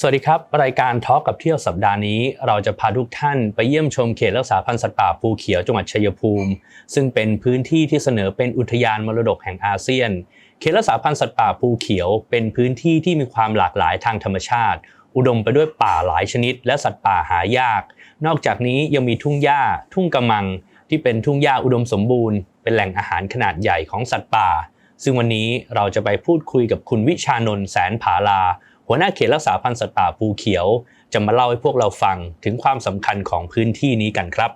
สวัสดีครับ รายการทอล์กกับเที่ยวสัปดาห์นี้ เราจะพาทุกท่านไปเยี่ยมชมเขตรักษาพันธุ์สัตว์ป่าภูเขียวจังหวัดชัยภูมิ ซึ่งเป็นพื้นที่ที่เสนอเป็นอุทยานมรดกแห่งอาเซียน เขตรักษาพันธุ์สัตว์ป่าภูเขียว เป็นพื้นที่ที่มีความหลากหลายทางธรรมชาติ อุดมไปด้วยป่าหลายชนิด และสัตว์ป่าหายาก นอกจากนี้ยังมีทุ่งหญ้า ทุ่งกำมัง ที่เป็นทุ่งหญ้าอุดมสมบูรณ์ เป็นแหล่งอาหารขนาดใหญ่ของสัตว์ป่า ซึ่งวันนี้เราจะไปพูดคุยกับคุณวิชานนท์แสนผาลา หัวหน้าเขตรักษาพันธุ์สัตว์ป่าภูเขียว จะมาเล่าให้พวกเราฟังถึงความสำคัญของพื้นที่นี้กันครับ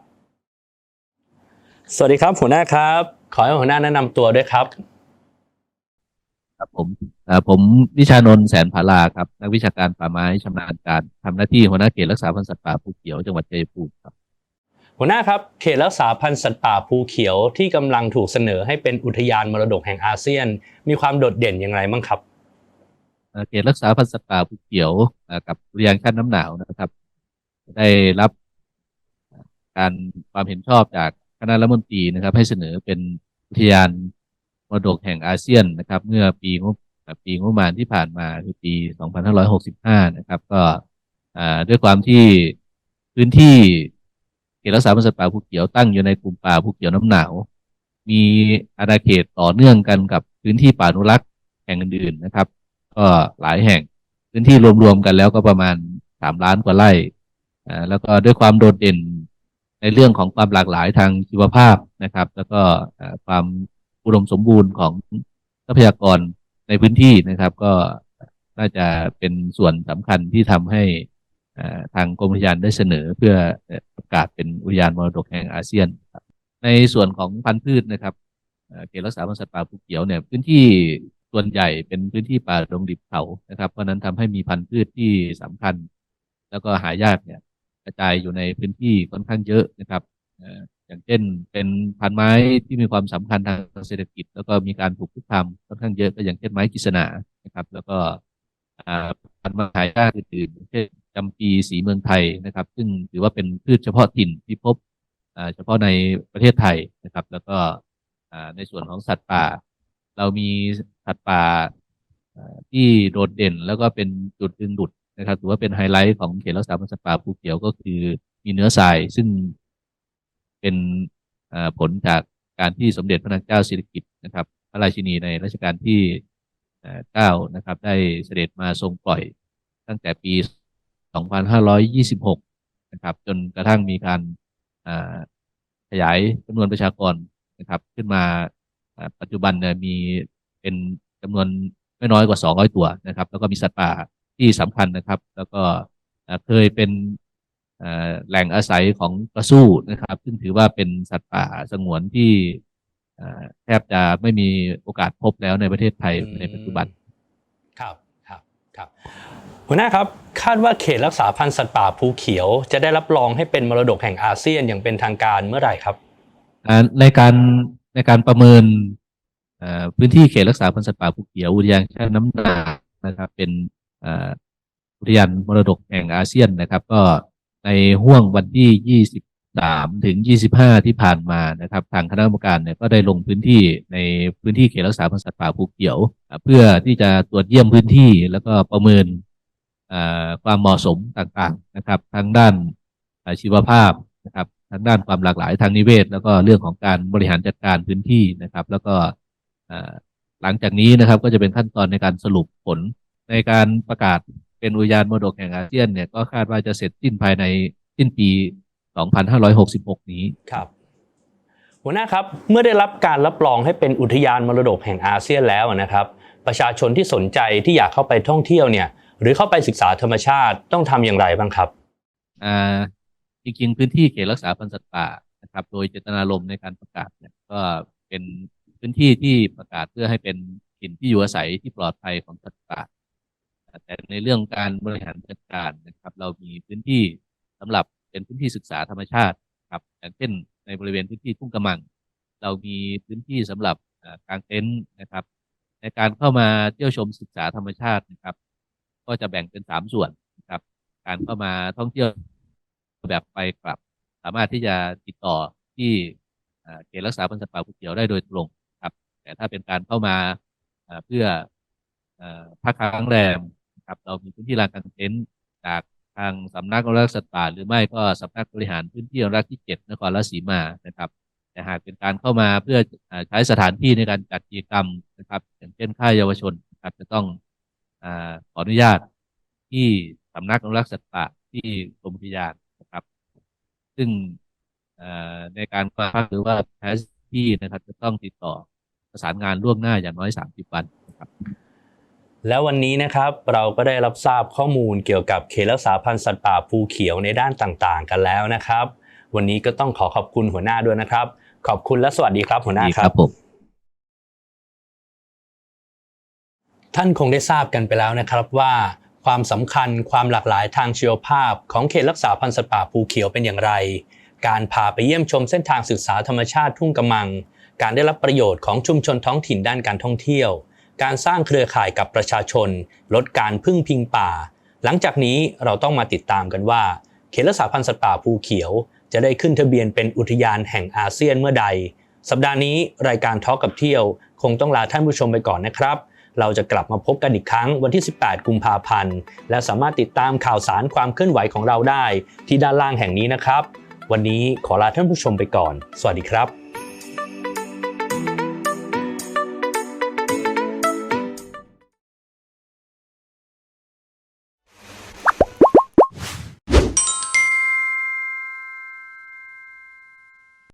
สวัสดีครับ หัวหน้าครับ ขอให้หัวหน้าแนะนำตัวด้วยครับ ครับผมเอ่อผมวิชานนท์แสนผาลาครับ นักวิชาการป่าไม้ชำนาญการทำหน้าที่หัวหน้าเขตรักษาพันธุ์สัตว์ป่าภูเขียวจังหวัดชัยภูมิครับหัวหน้าครับเขตรักษาพันธุ์สัตว์ป่าภูเขียวที่กำลังถูกเสนอให้เป็นอุทยานมรดกแห่งอาเซียน มีความโดดเด่นอย่างไรบ้างครับ เอ่อเขตรักษาพันธุ์สัตว์ป่าภูเขียวกับอุทยานขั้นน้ำหนาวนะครับ ได้รับการความเห็นชอบจากคณะรัฐมนตรีนะครับ ให้เสนอเป็นอุทยานมรดกแห่งอาเซียนนะครับ เมื่อปีงบปีงบประมาณที่ผ่านมาคือปี 2565 นะครับ ก็ด้วยความที่พื้นที่เขตรักษาพันธุ์สัตว์ป่าภูเขียวตั้งอยู่ในกลุ่มป่าภูเขียวน้ำหนาว มีอาณาเขตต่อเนื่องกันกับพื้นที่ป่าอนุรักษ์แห่งอื่นๆนะครับ ก็หลายแห่ง พื้นที่รวมๆกันแล้วก็ประมาณสามล้านกว่าไร่แล้วก็ด้วยความโดดเด่นในเรื่องของความหลากหลายทางชีวภาพนะครับ แล้วก็ความอุดมสมบูรณ์ของทรัพยากรในพื้นที่นะครับ ก็น่าจะเป็นส่วนสำคัญที่ทำให้ทางกรมอุทยานได้เสนอเพื่อประกาศเป็นอุทยานมรดกแห่งอาเซียน ในส่วนของพันธุ์พืชนะครับเอ่อเขตรักษาพันธุ์สัตว์ป่าภูเขียวเนี่ยพื้นที่ ส่วนใหญ่เป็นพื้นที่ป่าดงดิบเขานะครับ เพราะนั้นทำให้มีพันธุ์พืชที่สำคัญ แล้วก็หายากเนี่ยกระจายอยู่ในพื้นที่ค่อนข้างเยอะนะครับอย่างเช่นเป็นพันธุ์ไม้ที่มีความสำคัญทางเศรษฐกิจ แล้วก็มีการถูกคุกคามค่อนข้างเยอะก็อย่างเช่นไม้กฤษณานะครับ แล้วก็พันธุ์ไม้หายากอื่นๆเช่นจำปีสีเมืองไทยนะครับ ซึ่งถือว่าเป็นพืชเฉพาะถิ่นที่พบเฉพาะในประเทศไทยนะครับ แล้วก็ในส่วนของสัตว์ป่า เรามี สัตว์ป่าที่โดดเด่นแล้วก็เป็นจุดดึงดูดนะครับถือว่าเป็นไฮไลท์ของเขตรักษาพันธุ์สัตว์ป่าภูเขียวก็คือมีเนื้อทรายซึ่งเป็นผลจากการที่สมเด็จพระนางเจ้าสิริกิติ์นะครับ พระราชินีในรัชกาลที่เก้านะครับ ได้เสด็จมาทรงปล่อยตั้งแต่ปี 2526 นะครับ จนกระทั่งมีการขยายจำนวนประชากรนะครับ ขึ้นมาอ่าปัจจุบันเนี่ยมี เป็นจำนวนไม่น้อยกว่า 200 ตัวนะครับ แล้วก็มีสัตว์ป่าที่สำคัญนะครับ แล้วก็อ่าเคยเป็นอ่าแหล่งอาศัยของกระสู้นะครับ ซึ่งถือว่าเป็นสัตว์ป่าสงวนที่อ่าแทบจะไม่มีโอกาสพบแล้วในประเทศไทยในปัจจุบัน ครับ ครับ ครับ หัวหน้าครับ คาดว่าเขตรักษาพันธุ์สัตว์ป่าภูเขียว จะได้รับรองให้เป็นมรดกแห่งอาเซียนอย่างเป็นทางการเมื่อไหร่ครับอ่าในการในการประเมินอ่า พื้นที่เขตรักษาพันธุ์สัตว์ป่าภูเขียวอุทยานแช่น้ำหนานะครับ เป็นอุทยานมรดกแห่งอาเซียนนะครับ ก็ในห่วงวันที่ 23 ถึง 25 ที่ผ่านมานะครับ ทางคณะกรรมการเนี่ยก็ได้ลงพื้นที่ในพื้นที่เขตรักษาพันธุ์สัตว์ป่าภูเขียว เพื่อที่จะตรวจเยี่ยมพื้นที่แล้วก็ประเมินความเหมาะสมต่างๆนะครับทางด้านอาชีวภาพนะครับทางด้านความหลากหลายทางนิเวศ แล้วก็เรื่องของการบริหารจัดการพื้นที่นะครับ แล้วก็ หลังจากนี้นะครับก็จะเป็นขั้นตอนในการสรุปผลในการประกาศเป็นอุทยานมรดกแห่งอาเซียนเนี่ยก็คาดว่าจะเสร็จสิ้นภายในสิ้นปี 2566 นี้ครับหัวหน้าครับเมื่อได้รับการรับรองให้เป็นอุทยานมรดกแห่งอาเซียนแล้วนะครับ ประชาชนที่สนใจที่อยากเข้าไปท่องเที่ยวเนี่ย หรือเข้าไปศึกษาธรรมชาติต้องทำอย่างไรบ้างครับอ่าจริงๆพื้นที่เขตรักษาพันธุ์สัตว์ป่านะครับ โดยเจตนารมณ์ในการประกาศเนี่ยก็เป็น พื้นที่ที่ประกาศเพื่อให้เป็นถิ่นที่อยู่อาศัยที่ปลอดภัยของสัตว์ป่าแต่ในเรื่องการบริหารจัดการนะครับ เรามีพื้นที่สำหรับเป็นพื้นที่ศึกษาธรรมชาติครับอย่างเช่นในบริเวณพื้นที่ทุ่งกระมัง เรามีพื้นที่สำหรับกางเต็นท์นะครับ ในการเข้ามาเที่ยวชมศึกษาธรรมชาตินะครับ ก็จะแบ่งเป็นสามส่วนนะครับ การเข้ามาท่องเที่ยวแบบไปกลับ สามารถที่จะติดต่อที่เขตรักษาพันธุ์สัตว์ป่าภูเขียวได้โดยตรง แต่ถ้าเป็นการเข้ามาเพื่อพักค้างแรมครับเรามีพื้นที่ลานกางเต็นท์จากทางสำนักอนุรักษ์สัตว์ป่าหรือไม่ก็สำนักบริหารพื้นที่อนุรักษ์ที่เจ็ดนครราชสีมานะครับ แต่หากเป็นการเข้ามาเพื่อใช้สถานที่ในการจัดกิจกรรมนะครับอย่างเช่นค่ายเยาวชนครับจะต้องอขออนุญาตที่สำนักอนุรักษ์สัตว์ป่าที่กรมอุทยานนะครับ ซึ่งในการมาพักหรือว่าใช้ที่นะครับ จะต้องติดต่อ ประสานงานล่วงหน้าอย่างน้อย 30 วันนะครับแล้ววันนี้นะครับเราก็ได้รับทราบข้อมูลเกี่ยวกับเขตรักษาพันธุ์สัตว์ป่าภูเขียวในด้านต่างๆ กันแล้วนะครับ วันนี้ก็ต้องขอขอบคุณหัวหน้าด้วยนะครับ ขอบคุณและสวัสดีครับหัวหน้าดีคครัรับบผมท่านคงได้ทราบกันไปแล้วนะครับว่าความสำคัญความหลากหลายทางชีวภาพ ของเขตรักษาพันธุ์สัตว์ป่าภูเขียวเป็นอย่างไร การพาไปเยี่ยมชมเส้นทางศึกษาธรรมชาติทุ่งกำมัง การได้รับประโยชน์ของชุมชนท้องถิ่นด้านการท่องเที่ยว การสร้างเครือข่ายกับประชาชน ลดการพึ่งพิงป่า หลังจากนี้เราต้องมาติดตามกันว่าเขตรักษาพันธุ์สัตว์ป่าภูเขียว จะได้ขึ้นทะเบียนเป็นอุทยานแห่งอาเซียนเมื่อใด สัปดาห์นี้รายการทอ l k กับเที่ยว คงต้องลาท่านผู้ชมไปก่อนนะครับ เราจะกลับมาพบกันอีกครั้งวันที่ 18 กุมภาพันธ์ และสามารถติดตามข่าวสารความเคลื่อนไหวของเราได้ ที่ด้านล่างแห่งนี้นะครับ วันนี้ขอลาท่านผู้ชมไปก่อน สวัสดีครับ